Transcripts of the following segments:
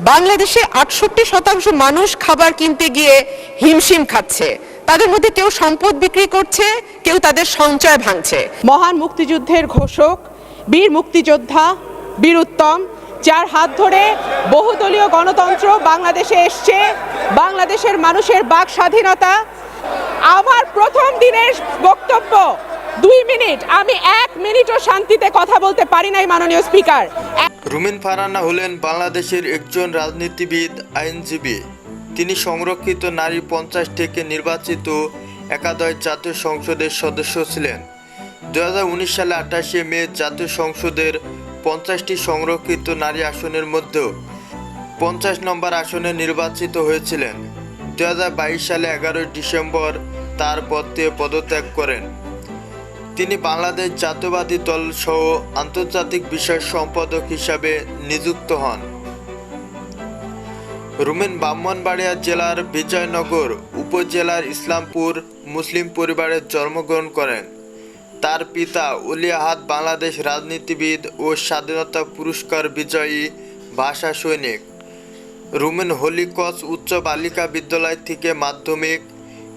বাংলাদেশে আটষট্টি শতাংশ মানুষ খাবার কিনতে গিয়ে হিমশিম খাচ্ছে। তাদের মধ্যে কেউ সম্পদ বিক্রি করছে, কেউ তাদের সঞ্চয় ভাঙছে। মহান মুক্তিযুদ্ধের ঘোষক, বীর মুক্তিযোদ্ধা, বীর উত্তম, যার হাত ধরে বহুদলীয় গণতন্ত্র বাংলাদেশে এসছে, বাংলাদেশের মানুষের বাক স্বাধীনতা, আমার প্রথম দিনের বক্তব্য। দুই মিনিট, আমি এক মিনিটও শান্তিতে কথা বলতে পারি নাই মাননীয় স্পিকার। রুমিন ফারানা হলেন বাংলাদেশের একজন রাজনীতিবিদ, আইনজীবী। তিনি সংরক্ষিত নারী পঞ্চাশ থেকে নির্বাচিত একাদশ জাতীয় সংসদের সদস্য ছিলেন। দু হাজার উনিশ সালে আঠাশে মে জাতীয় সংসদের পঞ্চাশটি সংরক্ষিত নারী আসনের মধ্যেও পঞ্চাশ নম্বর আসনে নির্বাচিত হয়েছিলেন। দু হাজার বাইশ সালে এগারোই ডিসেম্বর তার পদ থেকে পদত্যাগ করেন। তিনি বাংলাদেশ জাতীয়বাদী দল সহ আন্তর্জাতিক বিষয় সম্পাদক হিসাবে নিযুক্ত হন। রুমেন ব্রাহ্মণবাড়িয়া জেলার বিজয়নগর উপজেলার ইসলামপুর মুসলিম পরিবারে জন্মগ্রহণ করেন। তার পিতা উলিয়াহাত বাংলাদেশ রাজনীতিবিদ ও স্বাধীনতা পুরস্কার বিজয়ী ভাষা সৈনিক। রুমেন হলিকস উচ্চ বালিকা বিদ্যালয় থেকে মাধ্যমিক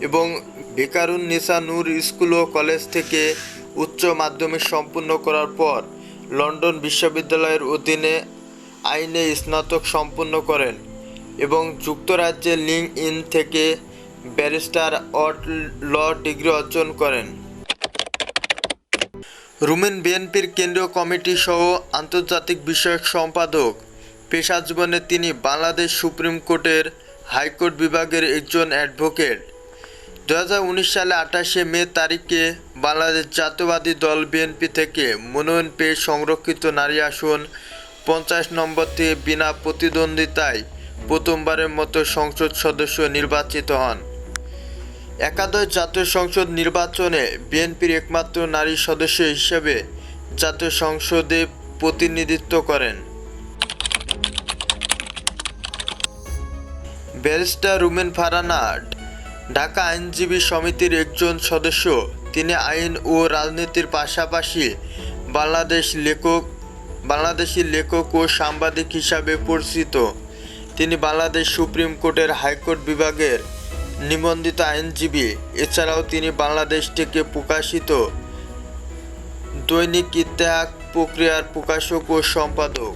এবং ভিকারুন নিসা নূর স্কুল ও কলেজ থেকে উচ্চ মাধ্যমিক সম্পূর্ণ করার পর লন্ডন বিশ্ববিদ্যালয়ের অধীনে আইনে স্নাতক সম্পূর্ণ করেন এবং যুক্তরাজ্যের লিঙ্ক ইন থেকে ব্যারিস্টার অট ল ডিগ্রি অর্জন করেন। রুমেন বিএনপির কেন্দ্রীয় কমিটি সহ আন্তর্জাতিক বিষয়ক সম্পাদক। পেশা জীবনে তিনি বাংলাদেশ সুপ্রিম কোর্টের হাইকোর্ট বিভাগের একজন অ্যাডভোকেট। দু হাজার উনিশ সালে আঠাশে মে তারিখে বাংলাদেশ জাতীয়বাদী দল বিএনপি থেকে মনোনয়ন পেয়ে সংরক্ষিত নারী আসন পঞ্চাশ নম্বর থেকে বিনা প্রতিদ্বন্দ্বিতায় প্রথমবারের মতো সংসদ সদস্য নির্বাচিত হন। একাদশ জাতীয় সংসদ নির্বাচনে বিএনপির একমাত্র নারী সদস্য হিসেবে জাতীয় সংসদে প্রতিনিধিত্ব করেন। ব্যারিস্টার রুমেন ফারানা ঢাকা আইনজীবী সমিতির একজন সদস্য, তিনি আইন ও রাজনীতির পাশাপাশি বাংলাদেশ লেখক, বাংলাদেশি লেখক ও সাংবাদিক হিসাবে পরিচিত। তিনি বাংলাদেশ সুপ্রিম কোর্টের হাইকোর্ট বিভাগের নিবন্ধিত আইনজীবী। এছাড়াও তিনি বাংলাদেশ থেকে প্রকাশিত দৈনিক ইতিহাস প্রক্রিয়ার প্রকাশক ও সম্পাদক।